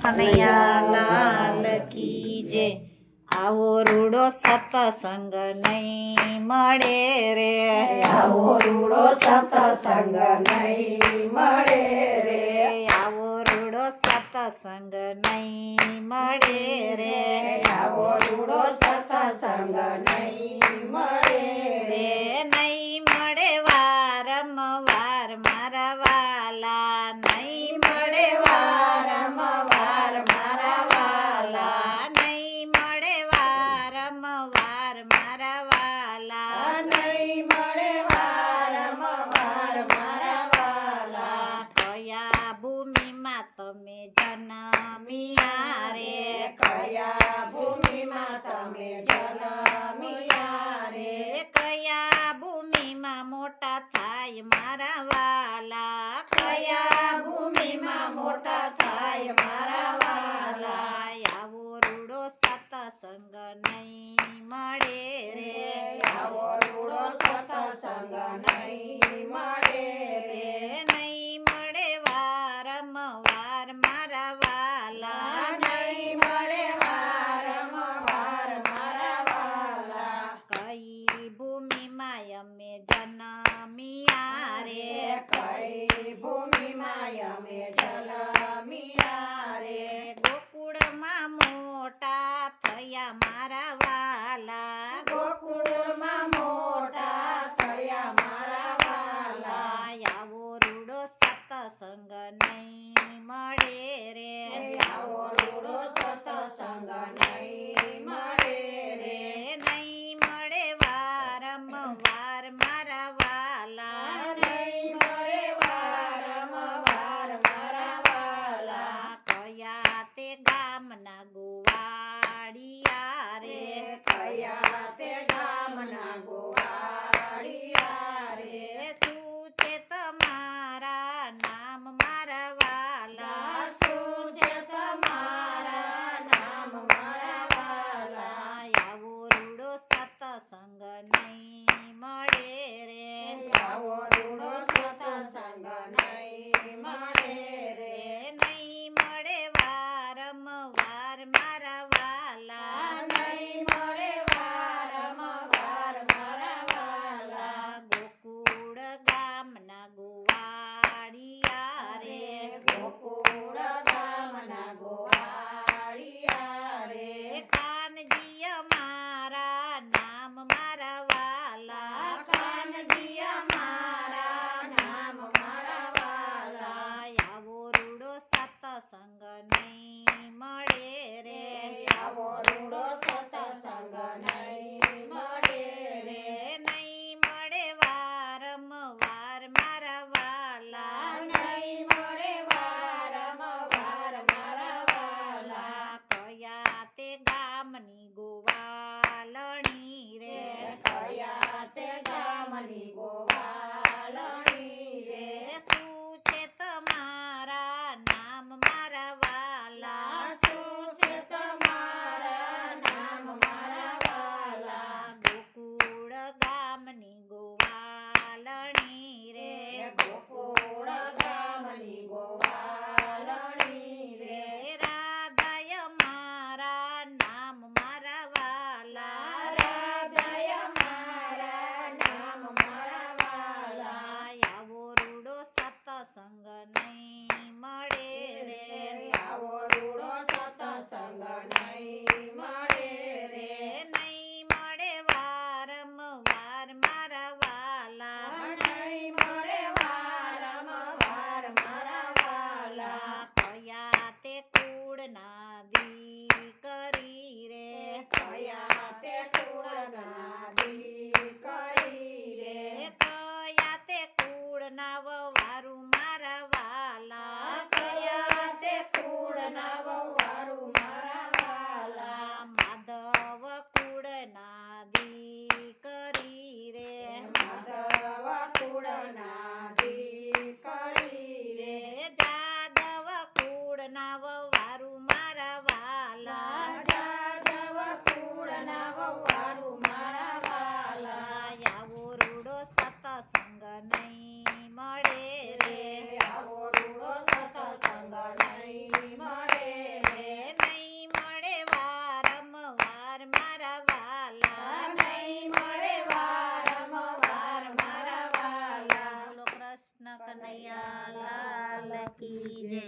કનૈયાલાલ કી જે આવો રૂડો સતસંગ નહીં મળે રે. આવો રૂડો સતસંગ નહીં મળે રે. આવો રૂડો સતસંગ નહીં મળે રે. આવો રૂડો સતસંગ કયા ભૂમિમાં મોટા થાય મારા વાલા? કયા ભૂમિમાં મોટા மறவா am I? કી જય